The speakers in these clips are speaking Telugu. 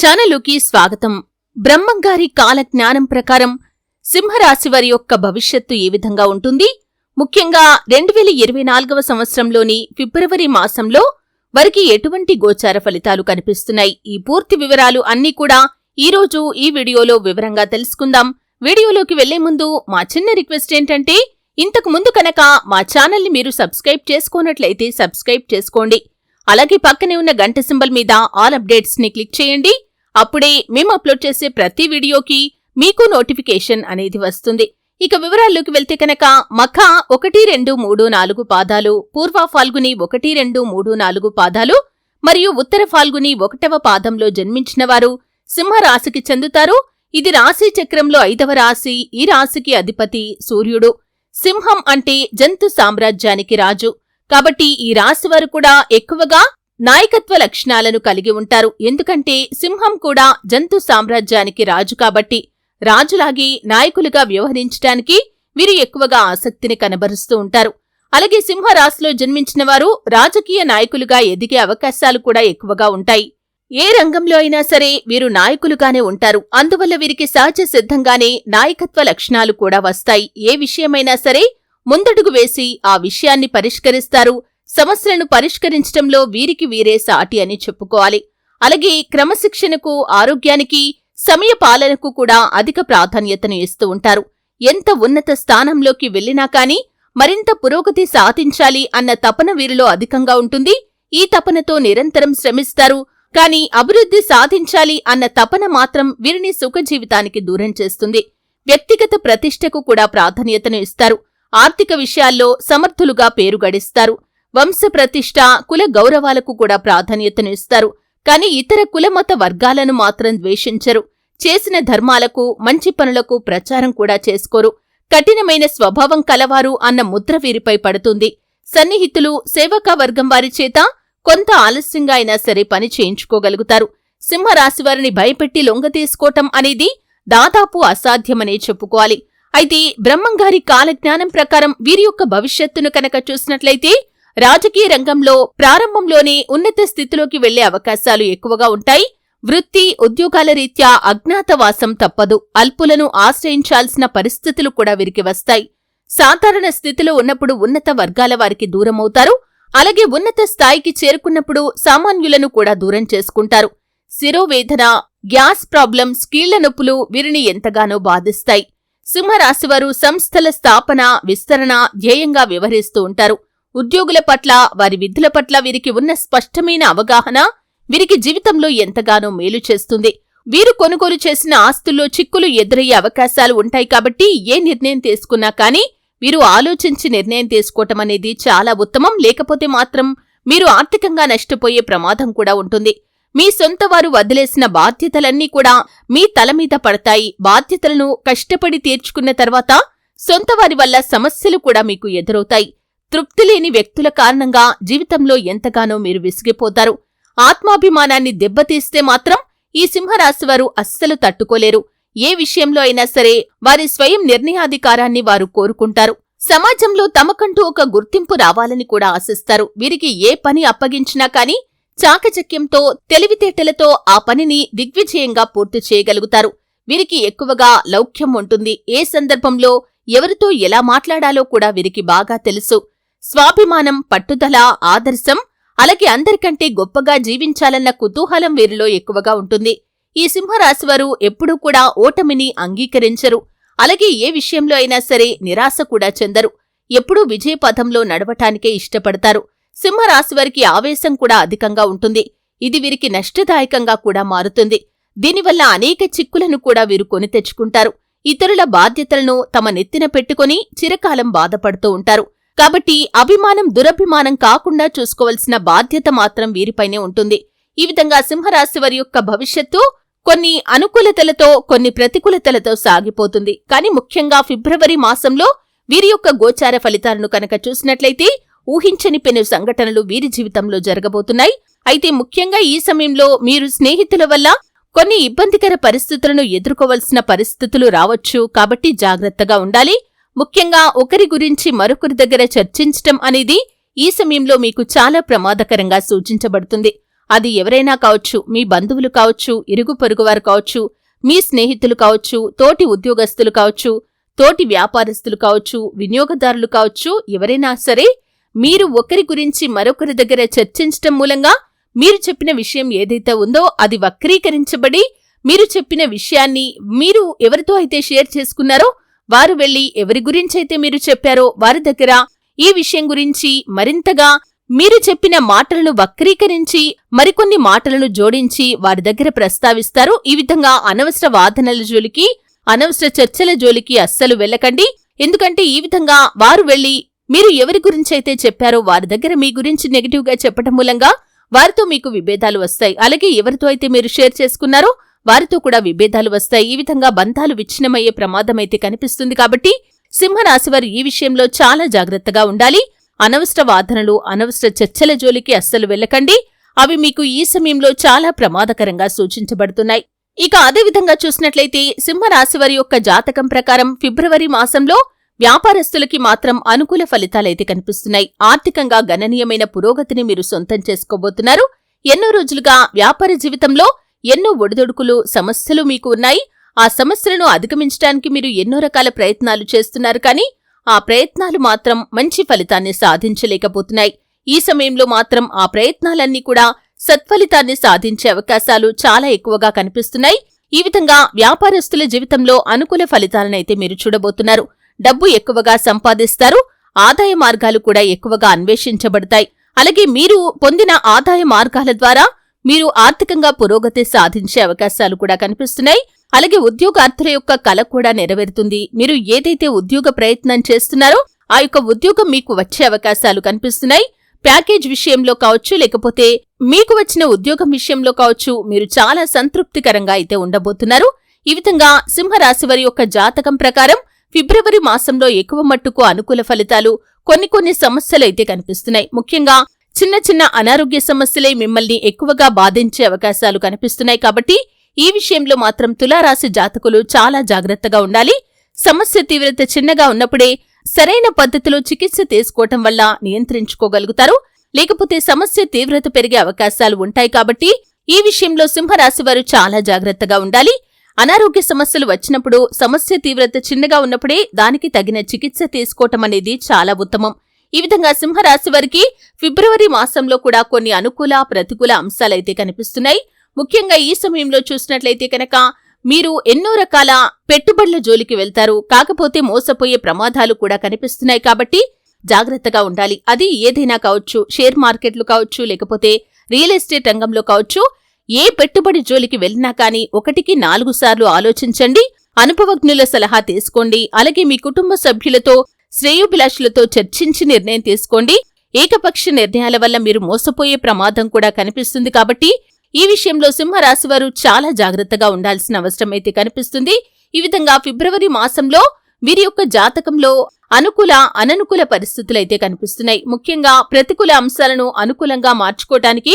ఛానలుకి స్వాగతం. బ్రహ్మంగారి కాల జ్ఞానం ప్రకారం సింహరాశి వారి యొక్క భవిష్యత్తు ఏ విధంగా ఉంటుంది? ముఖ్యంగా రెండు వేల ఇరవై నాలుగవ సంవత్సరంలోని ఫిబ్రవరి మాసంలో వారికి ఎటువంటి గోచార ఫలితాలు కనిపిస్తున్నాయి? ఈ పూర్తి వివరాలు అన్నీ కూడా ఈ రోజు ఈ వీడియోలో వివరంగా తెలుసుకుందాం. వీడియోలోకి వెళ్ళే ముందు మా చిన్న రిక్వెస్ట్ ఏంటంటే ఇంతకు ముందు కనుక మా ఛానల్ని మీరు సబ్స్క్రైబ్ చేసుకోనట్లయితే సబ్స్క్రైబ్ చేసుకోండి. అలాగే పక్కనే ఉన్న గంట సింబల్ మీద ఆల్ అప్డేట్స్ని క్లిక్ చేయండి. అప్పుడే మేము అప్లోడ్ చేసే ప్రతి వీడియోకి మీకు నోటిఫికేషన్ అనేది వస్తుంది. ఇక వివరాల్లోకి వెళ్తే కనుక మఖ ఒకటి రెండు మూడు నాలుగు పాదాలు పూర్వ ఫాల్గుని ఒకటి రెండు మూడు నాలుగు పాదాలు మరియు ఉత్తర ఫాల్గుని ఒకటవ పాదంలో జన్మించినవారు సింహరాశికి చెందుతారు. ఇది రాశి చక్రంలో ఐదవ రాశి ఈ రాశికి అధిపతి సూర్యుడు. సింహం అంటే జంతు సామ్రాజ్యానికి రాజు. కాబట్టి ఈ రాశి వారు కూడా ఎక్కువగా నాయకత్వ లక్షణాలను కలిగి ఉంటారు. ఎందుకంటే సింహం కూడా జంతు సామ్రాజ్యానికి రాజు కాబట్టి రాజులాగే నాయకులుగా వ్యవహరించటానికి వీరు ఎక్కువగా ఆసక్తిని కనబరుస్తూ ఉంటారు. అలాగే సింహరాశిలో జన్మించిన వారు రాజకీయ నాయకులుగా ఎదిగే అవకాశాలు కూడా ఎక్కువగా ఉంటాయి. ఏ రంగంలో అయినా సరే వీరు నాయకులుగానే ఉంటారు. అందువల్ల వీరికి సహజ సిద్ధంగానే నాయకత్వ లక్షణాలు కూడా వస్తాయి. ఏ విషయమైనా సరే ముందడుగు వేసి ఆ విషయాన్ని పరిష్కరిస్తారు. సమస్యలను పరిష్కరించడంలో వీరికి వీరే సాటి అని చెప్పుకోవాలి. అలాగే క్రమశిక్షణకు ఆరోగ్యానికి సమయ పాలనకు కూడా అధిక ప్రాధాన్యతను ఇస్తూ ఉంటారు. ఎంత ఉన్నత స్థానంలోకి వెళ్ళినా కాని మరింత పురోగతి సాధించాలి అన్న తపన వీరిలో అధికంగా ఉంటుంది. ఈ తపనతో నిరంతరం శ్రమిస్తారు. కాని అభివృద్ధి సాధించాలి అన్న తపన మాత్రం వీరిని సుఖజీవితానికి దూరం చేస్తుంది. వ్యక్తిగత ప్రతిష్టకు కూడా ప్రాధాన్యతను ఇస్తారు. ఆర్థిక విషయాల్లో సమర్థులుగా పేరు గడిస్తారు. వంశప్రతిష్ట కుల గౌరవాలకు కూడా ప్రాధాన్యతను ఇస్తారు. కాని ఇతర కులమత వర్గాలను మాత్రం ద్వేషించరు. చేసిన ధర్మాలకు మంచి పనులకు ప్రచారం కూడా చేసుకోరు. కఠినమైన స్వభావం కలవారు అన్న ముద్ర వీరిపై పడుతుంది. సన్నిహితులు సేవకా వర్గం వారి చేత కొంత ఆలస్యంగా అయినా సరే పని చేయించుకోగలుగుతారు. సింహరాశివారిని భయపెట్టి లొంగతీసుకోవటం అనేది దాదాపు అసాధ్యమనే చెప్పుకోవాలి. అయితే బ్రహ్మంగారి కాలజ్ఞానం ప్రకారం వీరి యొక్క భవిష్యత్తును కనుక చూసినట్లయితే రాజకీయ రంగంలో ప్రారంభంలోనే ఉన్నత స్థితిలోకి వెళ్ళే అవకాశాలు ఎక్కువగా ఉంటాయి. వృత్తి ఉద్యోగాల రీత్యా అజ్ఞాతవాసం తప్పదు. అల్పులను ఆశ్రయించాల్సిన పరిస్థితులు కూడా వీరికి వస్తాయి. సాధారణ స్థితిలో ఉన్నప్పుడు ఉన్నత వర్గాల వారికి దూరమవుతారు. అలాగే ఉన్నత స్థాయికి చేరుకున్నప్పుడు సామాన్యులను కూడా దూరం చేసుకుంటారు. శిరోవేదన గ్యాస్ ప్రాబ్లం కీళ్ళ నొప్పులు వీరిని ఎంతగానో బాధిస్తాయి. సింహరాశివారు సంస్థల స్థాపన విస్తరణ ధ్యేయంగా వ్యవహరిస్తూ ఉంటారు. ఉద్యోగుల పట్ల వారి విధుల పట్ల వీరికి ఉన్న స్పష్టమైన అవగాహన వీరికి జీవితంలో ఎంతగానో మేలు చేస్తుంది. వీరు కొనుగోలు చేసిన ఆస్తుల్లో చిక్కులు ఎదురయ్యే అవకాశాలు ఉంటాయి కాబట్టి ఏ నిర్ణయం తీసుకున్నా కానీ వీరు ఆలోచించి నిర్ణయం తీసుకోవటం అనేది చాలా ఉత్తమం. లేకపోతే మాత్రం మీరు ఆర్థికంగా నష్టపోయే ప్రమాదం కూడా ఉంటుంది. మీ సొంత వారు వదిలేసిన బాధ్యతలన్నీ కూడా మీ తల మీద పడతాయి. బాధ్యతలను కష్టపడి తీర్చుకున్న తర్వాత సొంత వారి వల్ల సమస్యలు కూడా మీకు ఎదురవుతాయి. తృప్తి లేని వ్యక్తుల కారణంగా జీవితంలో ఎంతగానో మీరు విసిగిపోతారు. ఆత్మాభిమానాన్ని దెబ్బతీస్తే మాత్రం ఈ సింహరాశివారు అస్సలు తట్టుకోలేరు. ఏ విషయంలో అయినా సరే వారి స్వయం నిర్ణయాధికారాన్ని వారు కోరుకుంటారు. సమాజంలో తమకంటూ ఒక గుర్తింపు రావాలని కూడా ఆశిస్తారు. వీరికి ఏ పని అప్పగించినా కాని చాకచక్యంతో తెలివితేటలతో ఆ పనిని దిగ్విజయంగా పూర్తి చేయగలుగుతారు. వీరికి ఎక్కువగా లౌక్యం ఉంటుంది. ఏ సందర్భంలో ఎవరితో ఎలా మాట్లాడాలో కూడా వీరికి బాగా తెలుసు. స్వాభిమానం పట్టుదల ఆదర్శం అలాగే అందరికంటే గొప్పగా జీవించాలన్న కుతూహలం వీరిలో ఎక్కువగా ఉంటుంది. ఈ సింహరాశివారు ఎప్పుడూ కూడా ఓటమిని అంగీకరించరు. అలాగే ఏ విషయంలో అయినా సరే నిరాశ కూడా చెందరు. ఎప్పుడూ విజయపథంలో నడవటానికే ఇష్టపడతారు. సింహరాశివారికి ఆవేశం కూడా అధికంగా ఉంటుంది. ఇది వీరికి నష్టదాయకంగా కూడా మారుతుంది. దీనివల్ల అనేక చిక్కులను కూడా వీరు కొని తెచ్చుకుంటారు. ఇతరుల బాధ్యతలను తమ నెత్తిన పెట్టుకుని చిరకాలం బాధపడుతూ ఉంటారు. కాబట్టి అభిమానం దురభిమానం కాకుండా చూసుకోవలసిన బాధ్యత మాత్రం వీరిపైనే ఉంటుంది. ఈ విధంగా సింహరాశి వారి యొక్క భవిష్యత్తు కొన్ని అనుకూలతలతో కొన్ని ప్రతికూలతలతో సాగిపోతుంది. కానీ ముఖ్యంగా ఫిబ్రవరి మాసంలో వీరి యొక్క గోచార ఫలితాలను కనుక చూసినట్లయితే ఊహించని పెను సంఘటనలు వీరి జీవితంలో జరగబోతున్నాయి. అయితే ముఖ్యంగా ఈ సమయంలో మీరు స్నేహితుల వల్ల కొన్ని ఇబ్బందికర పరిస్థితులను ఎదుర్కోవలసిన పరిస్థితులు రావచ్చు. కాబట్టి జాగ్రత్తగా ఉండాలి. ముఖ్యంగా ఒకరి గురించి మరొకరి దగ్గర చర్చించటం అనేది ఈ సమయంలో మీకు చాలా ప్రమాదకరంగా సూచించబడుతుంది. అది ఎవరైనా కావచ్చు మీ బంధువులు కావచ్చు ఇరుగు పొరుగువారు కావచ్చు మీ స్నేహితులు కావచ్చు తోటి ఉద్యోగస్తులు కావచ్చు తోటి వ్యాపారస్తులు కావచ్చు వినియోగదారులు కావచ్చు ఎవరైనా సరే మీరు ఒకరి గురించి మరొకరి దగ్గర చర్చించటం మూలంగా మీరు చెప్పిన విషయం ఏదైతే ఉందో అది వక్రీకరించబడి మీరు చెప్పిన విషయాన్ని మీరు ఎవరితో అయితే షేర్ చేసుకున్నారో వారు వెళ్ళి ఎవరి గురించైతే మీరు చెప్పారో వారి దగ్గర ఈ విషయం గురించి మరింతగా మీరు చెప్పిన మాటలను వక్రీకరించి మరికొన్ని మాటలను జోడించి వారి దగ్గర ప్రస్తావిస్తారు. ఈ విధంగా అనవసర వాదనల జోలికి అనవసర చర్చల జోలికి అస్సలు వెళ్ళకండి. ఎందుకంటే ఈ విధంగా వారు వెళ్ళి మీరు ఎవరి గురించైతే చెప్పారో వారి దగ్గర మీ గురించి నెగిటివ్గా చెప్పటం మూలంగా వారితో మీకు విభేదాలు వస్తాయి. అలాగే ఎవరితో అయితే మీరు షేర్ చేసుకున్నారో వారితో కూడా విభేదాలు వస్తాయి. ఈ విధంగా బంధాలు విచ్ఛిన్నమయ్యే ప్రమాదమైతే కనిపిస్తుంది కాబట్టి సింహరాశివారు ఈ విషయంలో చాలా జాగ్రత్తగా ఉండాలి. అనవసర వాదనలు అనవసర చర్చల జోలికి అస్సలు వెళ్ళకండి. అవి మీకు ఈ సమయంలో చాలా ప్రమాదకరంగా సూచించబడుతున్నాయి. ఇక అదేవిధంగా చూసినట్లయితే సింహరాశివారి యొక్క జాతకం ప్రకారం ఫిబ్రవరి మాసంలో వ్యాపారస్తులకి మాత్రం అనుకూల ఫలితాలైతే కనిపిస్తున్నాయి. ఆర్థికంగా గణనీయమైన పురోగతిని మీరు సొంతం చేసుకోబోతున్నారు. ఎన్నో రోజులుగా వ్యాపార జీవితంలో ఎన్నో ఒడిదొడుకులు సమస్యలు మీకు ఉన్నాయి. ఆ సమస్యలను అధిగమించడానికి మీరు ఎన్నో రకాల ప్రయత్నాలు చేస్తున్నారు కానీ ఆ ప్రయత్నాలు మాత్రం మంచి ఫలితాన్ని సాధించలేకపోతున్నాయి. ఈ సమయంలో మాత్రం ఆ ప్రయత్నాలన్నీ కూడా సత్ఫలితాన్ని సాధించే అవకాశాలు చాలా ఎక్కువగా కనిపిస్తున్నాయి. ఈ విధంగా వ్యాపారస్తుల జీవితంలో అనుకూల ఫలితాలనైతే మీరు చూడబోతున్నారు. డబ్బు ఎక్కువగా సంపాదిస్తారు ఆదాయ మార్గాలు కూడా ఎక్కువగా అన్వేషించబడతాయి. అలాగే మీరు పొందిన ఆదాయ మార్గాల ద్వారా మీరు ఆర్థికంగా పురోగతి సాధించే అవకాశాలు కూడా కనిపిస్తున్నాయి. అలాగే ఉద్యోగార్థుల యొక్క కల కూడా నెరవేరుతుంది. మీరు ఏదైతే ఉద్యోగ ప్రయత్నం చేస్తున్నారో ఆ యొక్క ఉద్యోగం మీకు వచ్చే అవకాశాలు కనిపిస్తున్నాయి. ప్యాకేజ్ విషయంలో కావచ్చు లేకపోతే మీకు వచ్చిన ఉద్యోగం విషయంలో కావచ్చు మీరు చాలా సంతృప్తికరంగా అయితే ఉండబోతున్నారు. ఈ విధంగా సింహరాశి వారి యొక్క జాతకం ప్రకారం ఫిబ్రవరి మాసంలో ఎక్కువ మట్టుకు అనుకూల ఫలితాలు కొన్ని కొన్ని సమస్యలు అయితే కనిపిస్తున్నాయి. ముఖ్యంగా చిన్న చిన్న అనారోగ్య సమస్యలే మిమ్మల్ని ఎక్కువగా బాధించే అవకాశాలు కనిపిస్తున్నాయి కాబట్టి ఈ విషయంలో మాత్రం తులారాశి జాతకులు చాలా జాగ్రత్తగా ఉండాలి. సమస్య తీవ్రత చిన్నగా ఉన్నప్పుడే సరైన పద్ధతిలో చికిత్స తీసుకోవటం వల్ల నియంత్రించుకోగలుగుతారు. లేకపోతే సమస్య తీవ్రత పెరిగే అవకాశాలు ఉంటాయి కాబట్టి ఈ విషయంలో సింహరాశి వారు చాలా జాగ్రత్తగా ఉండాలి. అనారోగ్య సమస్యలు వచ్చినప్పుడు సమస్య తీవ్రత చిన్నగా ఉన్నప్పుడే దానికి తగిన చికిత్స తీసుకోవటం అనేది చాలా ఉత్తమం. ఈ విధంగా సింహరాశి వారికి ఫిబ్రవరి మాసంలో కూడా కొన్ని అనుకూల ప్రతికూల అంశాలైతే కనిపిస్తున్నాయి. ముఖ్యంగా ఈ సమయంలో చూసినట్లయితే కనుక మీరు ఎన్నో రకాల పెట్టుబడుల జోలికి వెళ్తారు. కాకపోతే మోసపోయే ప్రమాదాలు కూడా కనిపిస్తున్నాయి కాబట్టి జాగ్రత్తగా ఉండాలి. అది ఏదైనా కావచ్చు షేర్ మార్కెట్లు కావచ్చు లేకపోతే రియల్ ఎస్టేట్ రంగంలో కావచ్చు. ఏ పెట్టుబడి జోలికి వెళ్ళినా కానీ ఒకటికి నాలుగు సార్లు ఆలోచించండి. అనుభవజ్ఞుల సలహా తీసుకోండి. అలాగే మీ కుటుంబ సభ్యులతో శ్రేయోభిలాషులతో చర్చించి నిర్ణయం తీసుకోండి. ఏకపక్ష నిర్ణయాల వల్ల మీరు మోసపోయే ప్రమాదం కూడా కనిపిస్తుంది కాబట్టి ఈ విషయంలో సింహరాశివారు చాలా జాగ్రత్తగా ఉండాల్సిన అవసరం అయితే కనిపిస్తుంది. ఈ విధంగా ఫిబ్రవరి మాసంలో వీరి యొక్క జాతకంలో అనుకూల అననుకూల పరిస్థితులైతే కనిపిస్తున్నాయి. ముఖ్యంగా ప్రతికూల అంశాలను అనుకూలంగా మార్చుకోవటానికి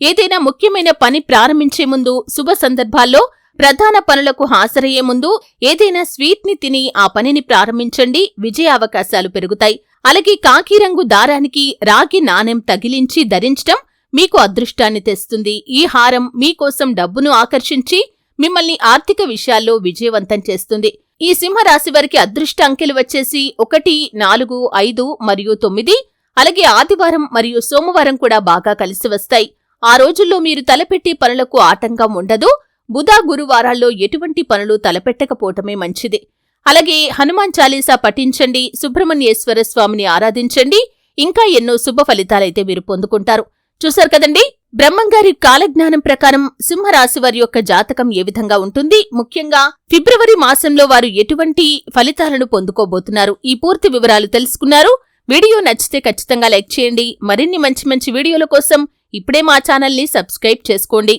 ఏదైనా ముఖ్యమైన పని ప్రారంభించే ముందు శుభ సందర్భాల్లో ప్రధాన పనులకు హాజరయ్యే ముందు ఏదైనా స్వీట్ని తిని ఆ పనిని ప్రారంభించండి. విజయ అవకాశాలు పెరుగుతాయి. అలాగే కాకిరంగు దారానికి రాగి నాణెం తగిలించి ధరించటం మీకు అదృష్టాన్ని తెస్తుంది. ఈ హారం మీకోసం డబ్బును ఆకర్షించి మిమ్మల్ని ఆర్థిక విషయాల్లో విజయవంతం చేస్తుంది. ఈ సింహరాశి వారికి అదృష్ట అంకెలు వచ్చేసి ఒకటి నాలుగు ఐదు మరియు తొమ్మిది. అలాగే ఆదివారం మరియు సోమవారం కూడా బాగా కలిసి వస్తాయి. ఆ రోజుల్లో మీరు తలపెట్టి పనులకు ఆటంకం ఉండదు. బుధ గురువారాల్లో ఎటువంటి పనులు తలపెట్టకపోవటమే మంచిది. అలాగే హనుమాన్ చాలీసా పఠించండి సుబ్రహ్మణ్యేశ్వర స్వామిని ఆరాధించండి ఇంకా ఎన్నో శుభ ఫలితాలైతే మీరు పొందుకుంటారు. చూశారు కదండి? బ్రహ్మంగారి కాలజ్ఞానం ప్రకారం సింహరాశి వారి యొక్క జాతకం ఏ విధంగా ఉంటుంది? ముఖ్యంగా ఫిబ్రవరి మాసంలో వారు ఎటువంటి ఫలితాలను పొందుకోబోతున్నారు? ఈ పూర్తి వివరాలు తెలుసుకున్నారు. వీడియో నచ్చితే ఖచ్చితంగా లైక్ చేయండి. మరిన్ని మంచి మంచి వీడియోల కోసం ఇప్పుడే మా ఛానల్ని సబ్స్క్రైబ్ చేసుకోండి.